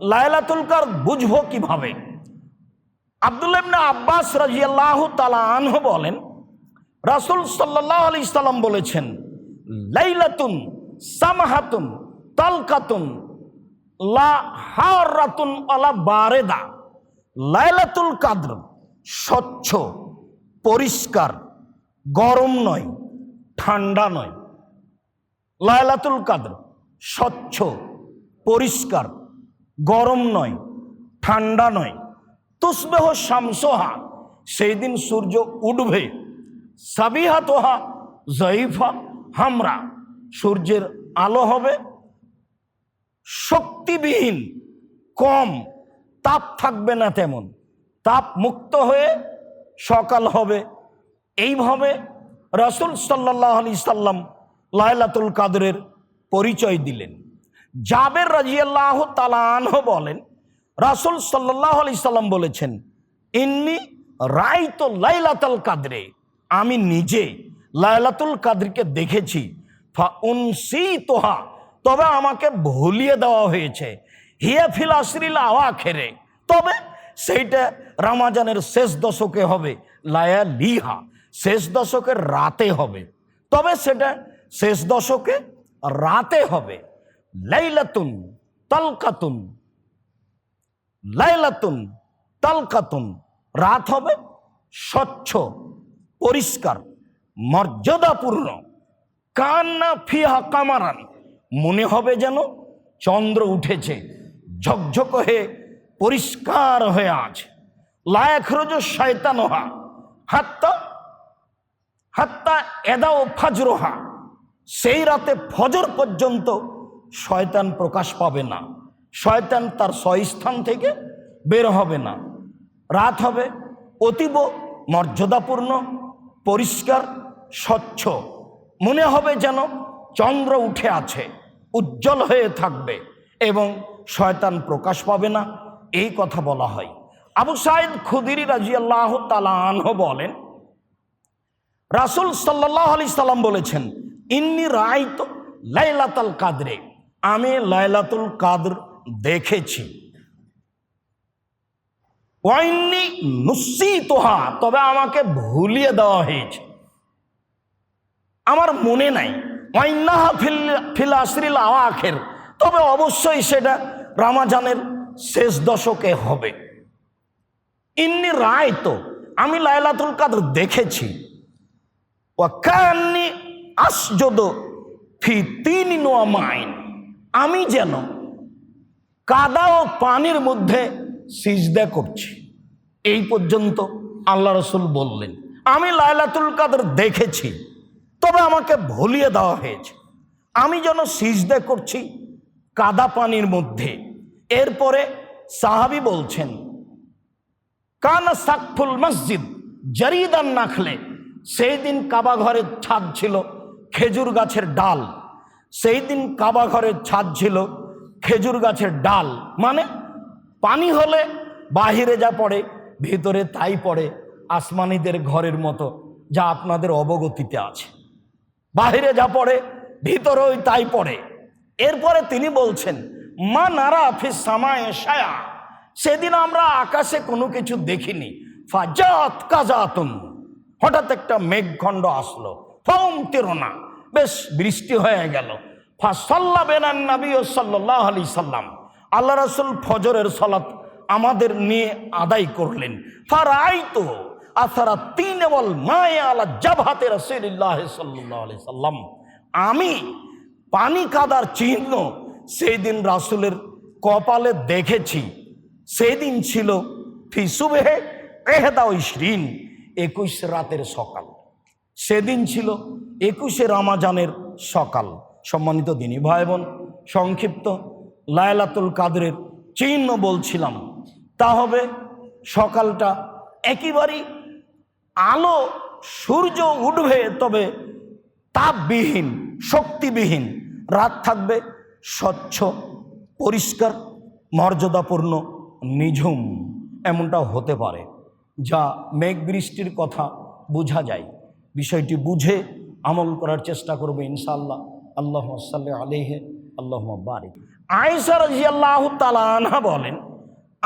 লায়লাতুল কার বুঝব কীভাবে? আব্দুল্লাহ ইবনে আব্বাস রাজিয়াল্লাহ তালা আনহ বলেন, রাসুল সাল্লাহ আলি সাল্লাম বলেছেন, লাইলাতুন সামাহাতুন তালকাতুন লা হারাতুন আলা বারেদা। লাইলাতুল কাদ্র স্বচ্ছ, পরিষ্কার, গরম নয়, ঠান্ডা নয়। লায়লাতুল কাদ্র স্বচ্ছ, পরিষ্কার গরম নয়, ঠান্ডা নয়। তুসবেহ শামসোহা, সেই দিন সূর্য উঠবে। সাবিহা তোহা জয়ীফা, হামরা। সূর্যের আলো হবে। শক্তিবিহীন, কম, তাপ থাকবে না তেমন। তাপ মুক্ত হয়ে সকাল হবে। এইভাবে রসুল সাল্লাহ আলি সাল্লাম লায়লাতুল কাদরের পরিচয় দিলেন। জাবের রাজিয়াল্লাহ তালানহ বলেন, রাসুল সাল্লাহ আলি সাল্লাম বলেছেন, ইন্নি রাই তো লাইলাতুল কাদরে, আমি নিজে লায়লাতুল কাদরকে দেখেছি তোহা তবে আমাকে ভুলিয়ে দেওয়া হয়েছে। হিয়া ফিল আশরিল আওয়া খেরে তবে সেইটা রামাজানের শেষ দশকে হবে, লায়া লিহা, শেষ দশকের রাতে হবে, তবে সেটা শেষ দশকে রাতে হবে। লাইলাতুন তালকাতুন। লাইলাতুন তালকাতুন। রাত হবে স্বচ্ছ, পরিষ্কার, মর্যাদাপূর্ণ। কান্না ফিহা কামারান। মনে হবে যেন চন্দ্র উঠেছে, ঝকঝক হয়ে, পরিষ্কার হয়ে আছে। লায়ক রোজ শয়তানহা হাত্তা হাত্তা এদাও ফাজরোহা। সেই রাতে ফজর পর্যন্ত শয়তান প্রকাশ পাবে না। শয়তান তার স্বস্থান থেকে বের হবে না। রাত হবে, অতীব মর্যাদাপূর্ণ, পরিষ্কার, স্বচ্ছ। মনে হবে যেন চন্দ্র উঠে আছে, উজ্জ্বল হয়ে থাকবে এবং শয়তান প্রকাশ পাবে না। এই কথা বলা হয়। আবু সাইদ খুদিরি রাজিয়াল্লাহ তালাহ বলেন, রাসুল সাল্লাহ আলি সাল্লাম বলেছেন, ইন্নি রায় তো লাইলাতুল কাদরে। আমি লাইলাতুল কাদর দেখেছি। ওয়াইন্নি নুসি তোহা তবে আমাকে ভুলিয়ে দেওয়া হয়েছে। আমার মনে নাই। ওয়াইন্নাহা ফিল ফিল আশরিল তবে অবশ্যই সেটা রামাজানের শেষ দশকে হবে। ইন্নি রায় তো, আমি লাইলাতুল কাদর দেখেছি। ওয়াকান্নি আসজদ ফি তিন মাইন। আমি যেন কাদা ও পানির মধ্যে সিজদা করছি। এই পর্যন্ত আল্লাহ রসুল বললেন, আমি লাইলাতুল কাদর দেখেছি, তবে আমাকে ভুলিয়ে দেওয়া হয়েছে। আমি যেন সিজদা করছি কাদা পানির মধ্যে। এরপরে সাহাবি বলছেন, কানা সাকফুল মসজিদ জরিদান নাখলে। সেই দিন কাবা ঘরের ছাদ ছিল খেজুর গাছের ডাল। সেই দিন কাবা ঘরের ছাদ ছিল, খেজুর গাছের ডাল। মানে পানি হলে বাহিরে যা পড়ে, ভিতরে তাই পড়ে, আসমানিদের ঘরের মতো যা আপনাদের অবগতিতে আছে। বাহিরে যা পড়ে, ভিতরেও তাই পড়ে। এরপরে তিনি বলছেন, মা নারা ফিস সামায় সায়া সেদিন আমরা আকাশে কোনো কিছু দেখিনি। ফাজাত কাজাতুন। হঠাৎ একটা মেঘখণ্ড আসলো। ফম তেরোনা। বেশ বৃষ্টি হয়ে গেল। ফাসল্লা বেনান নবী ও সাল্লাহ আলি সাল্লাম। আল্লাহ রসুল ফজরের সলাত আমাদের নিয়ে আদায় করলেন। ফারাই তো আসারা তিন বল মায়ে আলা জাভাতে রসিল্লাহ সাল্লাহ আলি সাল্লাম। আমি পানি কাদার চিহ্ন সেই দিন রাসুলের কপালে দেখেছি। সেদিন ছিল ফিসুবেহে এহেদা ইশরিন, একুশ রাতের সকাল। সেদিন ছিল একুশে রামাজানের সকাল, সম্মানিত দিনী ভাই বোন সংক্ষিপ্ত লায়লাতুল কাদরের চিহ্ন বলছিলাম। তা হবে সকালটা একেবারেই আলো, সূর্য উঠবে, তবে তাপবিহীন, শক্তিবিহীন। রাত থাকবে স্বচ্ছ, পরিষ্কার, মর্যাদাপূর্ণ, নিঝুম। এমনটা হতে পারে, যা মেঘ বৃষ্টির কথা বোঝা যায়। বিষয়টি বুঝে আমল করার চেষ্টা করবে ইনশাআল্লাহ। আল্লাহ সাল্লাহ আলহে আল্লাহ বারিক। আয়েশা রাজিয়াল্লাহ তালানহা বলেন,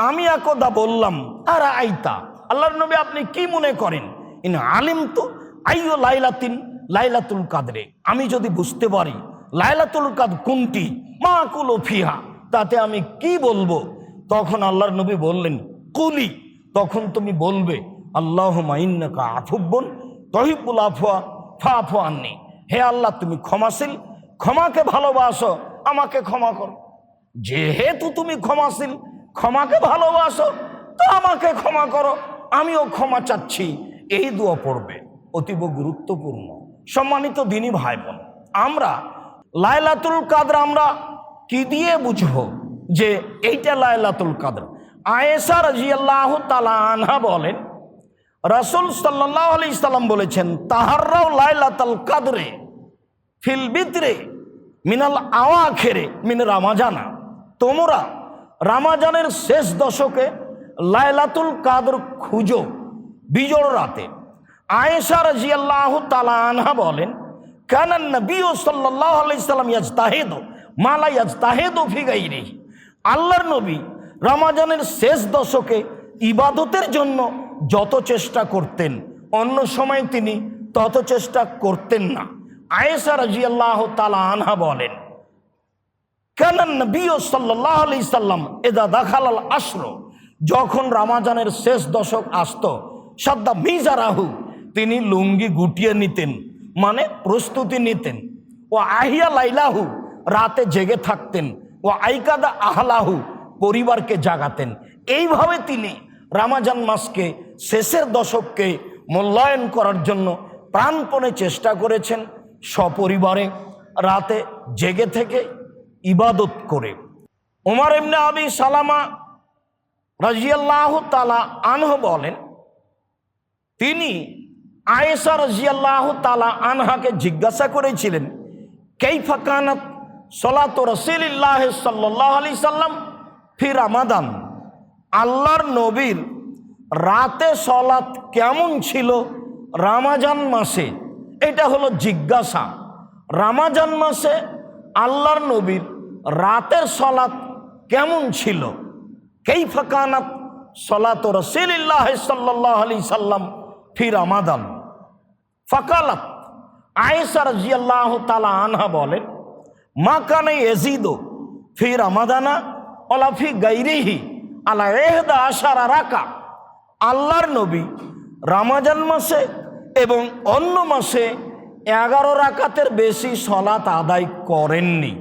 আমি একদা বললাম আর আইতা আল্লাহর নবী আপনি কি মনে করেন? ইন আলিম তো আইও লাইলাতিন, লাইলাতুল কাদরে। আমি যদি বুঝতে পারি, লাইলাতুল কাদ কোনটি? মা কুলো ফিহা। তাতে আমি কি বলব? তখন আল্লাহর নবী বললেন, কুলি। তখন তুমি বলবে আল্লাহ মাইন্নাকা আফুব্বন তহিবুল আফুয়া ফা আফু আননি হে আল্লাহ, তুমি ক্ষমাশীল। ক্ষমাকে ভালোবাসো, আমাকে ক্ষমা করো। যেহেতু তুমি ক্ষমাশীল, ক্ষমাকে ভালোবাসো, তো আমাকে ক্ষমা করো। আমিও ক্ষমা চাচ্ছি। এই দোয়া পড়বে অতীব গুরুত্বপূর্ণ। সম্মানিত দিনী ভাই বোন আমরা লায়লাতুল কাদর, আমরা কি দিয়ে বুঝব যে এইটা লায়লাতুল কাদর? আয়েশা রাজিয়াল্লাহ তালা আনহা বলেন রাসুল সাল্লাহ আলি ইসলাম বলেছেন তাহাররাও লাইলাতাল কাদরে ফিল মিনাল আওয়া খেরে মিন রামাজানা। তোমরা রামাজানের শেষ দশকে লাইলাতুল কাদর খুঁজো বিজোড় রাতে। আয়েশা রাজিয়াল্লাহ তালা আনহা বলেন কানান নবী সাল্লাহ আলাইসাল্লাম ইয়াজ তাহেদ মালা ইয়াজ তাহেদ ফিগাইরে আল্লাহর নবী রামাজানের শেষ দশকে ইবাদতের জন্য যত চেষ্টা করতেন, অন্য সময় তিনি তত চেষ্টা করতেন না। আয়েশা রাজিয়াল্লাহ তালা আনহা বলেন, কেন নবী সাল্লাহ আলি সাল্লাম এদা দাখালাল আশ্র? যখন রামাজানের শেষ দশক আসত, সাদ্দা মিজারাহু, তিনি লুঙ্গি গুটিয়ে নিতেন মানে প্রস্তুতি নিতেন। ও আহিয়া লাইলাহু, রাতে জেগে থাকতেন। ও আইকাদা আহলাহু, পরিবারকে জাগাতেন। এইভাবে তিনি রামাজান মাসকে শেষের দশককে মূল্যায়ন করার জন্য প্রাণপণে চেষ্টা করেছেন সপরিবারে রাতে জেগে থেকে ইবাদত করে। ওমর এমনি আবি সালামা রাজিয়াল্লাহ তালা আনহ বলেন, তিনি আয়েশা রাজিয়াল্লাহ তালা আনহাকে জিজ্ঞাসা করেছিলেন কেই ফাকানাত সলাত রসিল্লাহ সাল্লাহ আলি সাল্লাম ফির রামাদান? আল্লাহর নবীর রাতে সলাৎ কেমন ছিল? রামাজান মাসে, এটা হলো জিজ্ঞাসা। রামাজান মাসে আল্লাহর নবীর রাতের সলাৎ কেমন ছিল? কেই ফাকানাত সলাত রসিল্লাহ সাল্লাহ আলি সাল্লাম ফি রামাদান। ফাকালাত আয়েসা রাজিয়াল্লাহ তালা আনহা বলেন, মা কানে এজিদো ফি রামাদানা অলাফি গাইরিহি আলা এহদা আশারা রাকা। আল্লাহর নবী রামাজান মাসে এবং অন্য মাসে এগারো রাকাতের বেশি সলাত আদায় করেননি,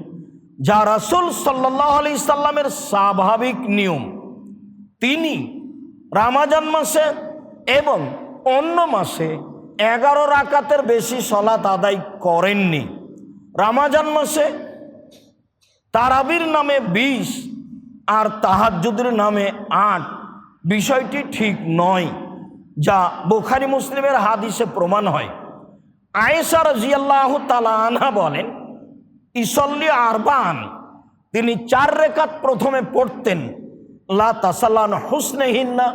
যা রাসুল সাল্লাহ আলি সাল্লামের স্বাভাবিক নিয়ম। তিনি রামাজান মাসে এবং অন্য মাসে এগারো রাকাতের বেশি সলাত আদায় করেননি। রামাজান মাসে তারাবির নামে বিশ আর তাহাজুদের নামে আট। বিষয়টি ঠিক নয়, যা বোখারি মুসলিমের হাদিসে প্রমাণ হয়। আয়েশা রাজিয়াল্লাহ তালা আনহা বলেন, ইসল্লি আরবান, তিনি চার রেখাত প্রথমে পড়তেন, লা তাসাল্লান হুসনেহিন্না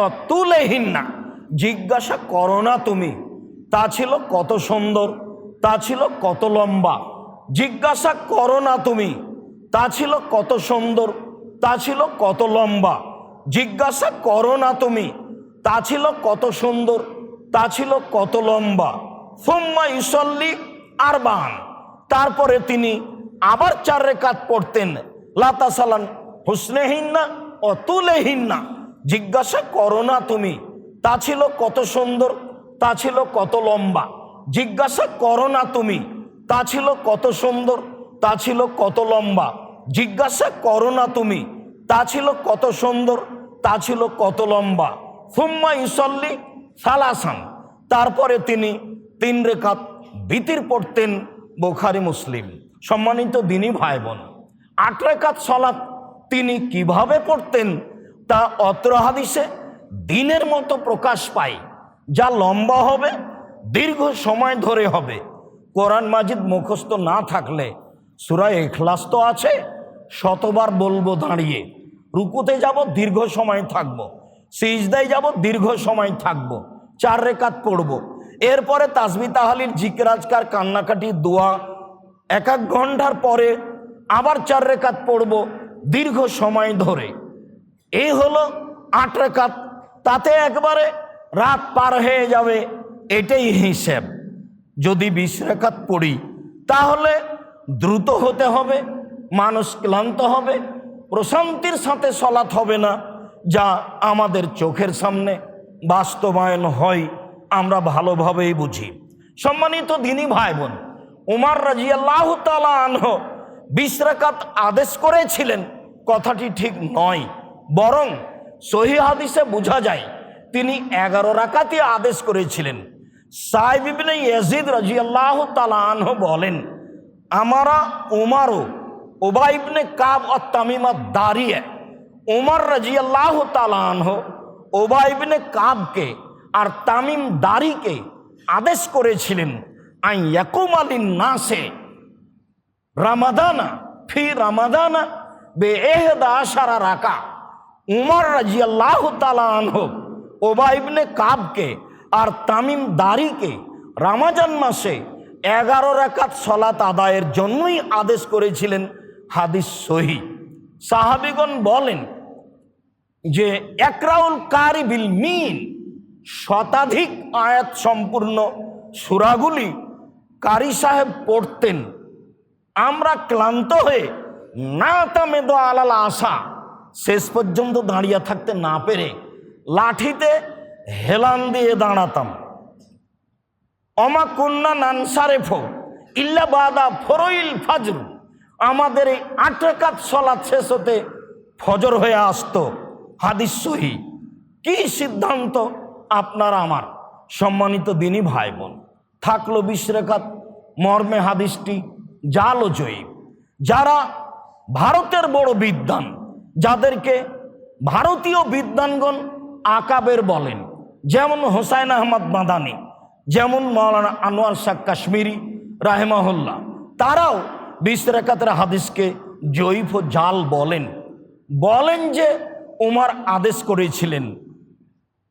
ও তুলেহিন্না। জিজ্ঞাসা করো না তুমি, তা ছিল কত সুন্দর, তা ছিল কত লম্বা। জিজ্ঞাসা করো না তুমি, তা ছিল কত সুন্দর, তা ছিল কত লম্বা। জিজ্ঞাসা করো না তুমি। তা ছিল কত সুন্দর, তা ছিল কত লম্বা। সোম্মা ইসল্লি আরবান। তারপরে তিনি আবার চার রেখাত পড়তেন। লাতা সালান হুসনেহিন্না ও তুলেহিন্না। জিজ্ঞাসা করো না তুমি, তা ছিল কত সুন্দর, তা ছিল কত লম্বা। জিজ্ঞাসা করো না তুমি, তা ছিল কত সুন্দর, তা ছিল কত লম্বা। জিজ্ঞাসা করো না তুমি, তা ছিল কত সুন্দর তা ছিল কত লম্বা? ফুম্মা ইসল্লি সালাসান। তারপরে তিনি তিন রেখাত ভীতির পড়তেন বোখারি মুসলিম। সম্মানিত দিনী ভাই বোন আট রেখাত সলাৎ তিনি কীভাবে পড়তেন তা অত্র হাদিসে দিনের মতো প্রকাশ পায়। যা লম্বা হবে, দীর্ঘ সময় ধরে হবে। কোরআন মাজিদ মুখস্থ না থাকলে সুরায় এখলাস তো আছে, শতবার বলব দাঁড়িয়ে। রুকুতে যাব, দীর্ঘ সময় থাকব। সিজদায় যাব, দীর্ঘ সময় থাকব। চার রেখাত পড়ব। এরপরে তাসবি তাহালির জিকরাজকার কান্নাকাটি, দোয়া। এক এক ঘণ্টার পরে আবার চার রেখাত পড়ব, দীর্ঘ সময় ধরে। এই হলো আট রেখাত। তাতে একবারে রাত পার হয়ে যাবে, এটাই হিসেব। যদি বিশ রেখাত পড়ি, তাহলে দ্রুত হতে হবে, মানুষ ক্লান্ত হবে প্রশান্তির সাথে সলাৎ হবে না, যা আমাদের চোখের সামনে বাস্তবায়ন হয়, আমরা ভালোভাবেই বুঝি। সম্মানিত দিনী ভাই বোন উমার রাজিয়াল্লাহ তালা আনহ বিশ রাকাত আদেশ করেছিলেন, কথাটি ঠিক নয়, বরং সহি হাদিসে বোঝা যায়, তিনি এগারো রাকাতই আদেশ করেছিলেন। সাহেবিবিনে ইয়াজিদ রাজিয়াল্লাহ তালা আনহ বলেন, আমারা উমারও ওবাইবনে কাব ও তামিমা দাঁড়িয়ে উমর রাজিয়াল্লাহ তালা আনহ ওবাইবনে কাবকে আর তামিম দাড়িকে আদেশ করেছিলেন আই ইয়াকুম আলীন নাসে রামাদানা, ফি রামাদানা বে এহদা আশারা রাকা। উমর রাজিয়াল্লাহ তালা আনহ ওবাইবনে কাবকে আর তামিম দাড়িকে রামাজান মাসে এগারো রাকাত সলাত আদায়ের জন্যই আদেশ করেছিলেন হাদিস সহি। সাহাবিগণ বলেন যে একরাউল কারি বিল মিন, শতাধিক আয়াত সম্পূর্ণ সুরাগুলি কারি সাহেব পড়তেন। আমরা ক্লান্ত হয়ে, না তামেদ আলাল আশা শেষ পর্যন্ত দাঁড়িয়ে থাকতে না পেরে লাঠিতে হেলান দিয়ে দাঁড়াতাম। অমা কন্যা নানসারেফ, ইল্লা বাদা ফরইল ফাজরু আমাদের এই আট রাকাত সলাৎ শেষ হতে ফজর হয়ে আসতো। হাদিস সহি। কি সিদ্ধান্ত? আপনার আমার সম্মানিত দিনী ভাই বোন থাকল বিশ রেখাত মর্মে হাদিসটি জাল ও জয়ী যারা ভারতের বড় বিদ্বান, যাদেরকে ভারতীয় বিদ্বানগণ আকাবের বলেন, যেমন হোসাইন আহমদ মাদানি, যেমন মৌলানা আনোয়ার শাহ কাশ্মীরি, রাহেমাহুল্লাহ, তারাও বিশ রেখাতের হাদিসকে জৈফ জাল বলেন। বলেন যে উমার আদেশ করেছিলেন,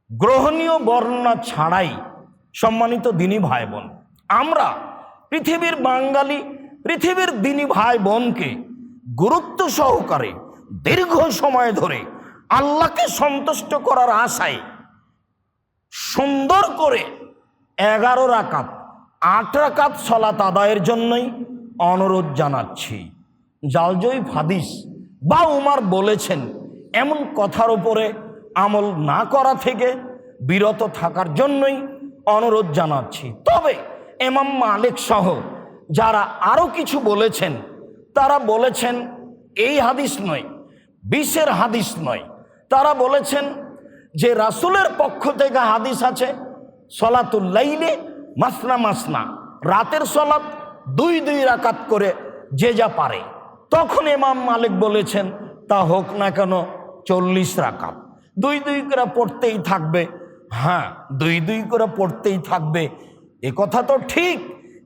গ্রহণীয় বর্ণনা ছাড়াই সম্মানিত দিনী ভাই বোন আমরা পৃথিবীর বাঙালি, পৃথিবীর দিনী ভাই বোনকে গুরুত্ব সহকারে দীর্ঘ সময় ধরে আল্লাহকে সন্তুষ্ট করার আশায় সুন্দর করে এগারো রাকাত, আট রাকাত সলাত আদায়ের জন্যই অনুরোধ জানাচ্ছি। জালজয়ী ফাদিস বা উমার বলেছেন, এমন কথার উপরে আমল না করা থেকে বিরত থাকার জন্যই অনুরোধ জানাচ্ছি। তবে এমাম মালিক সহ যারা আরও কিছু বলেছেন, তারা বলেছেন, এই হাদিস নয় বিশের হাদিস নয়। তারা বলেছেন যে রাসুলের পক্ষ থেকে হাদিস আছে সলাতুল্লাইলে মাসনা মাসনা, রাতের সলাত দুই দুই রাকাত করে যে যা পারে। তখন ইমাম মালিক বলেছেন, তা হোক না কেন, চল্লিশ রাকাত। দুই দুই করে পড়তেই থাকবে। হ্যাঁ দুই দুই করে পড়তেই থাকবে। এ কথা তো ঠিক,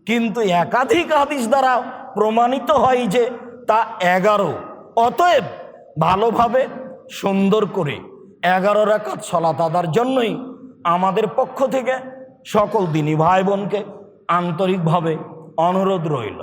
কিন্তু একাধিক হাদিস দ্বারা প্রমাণিত হয় যে তা এগারো। অতএব ভালোভাবে সুন্দর করে এগারো রাকাত সলাত আদার জন্যই আমাদের পক্ষ থেকে সকল দিনী ভাই বোনকে আন্তরিকভাবে অনুরোধ রইল।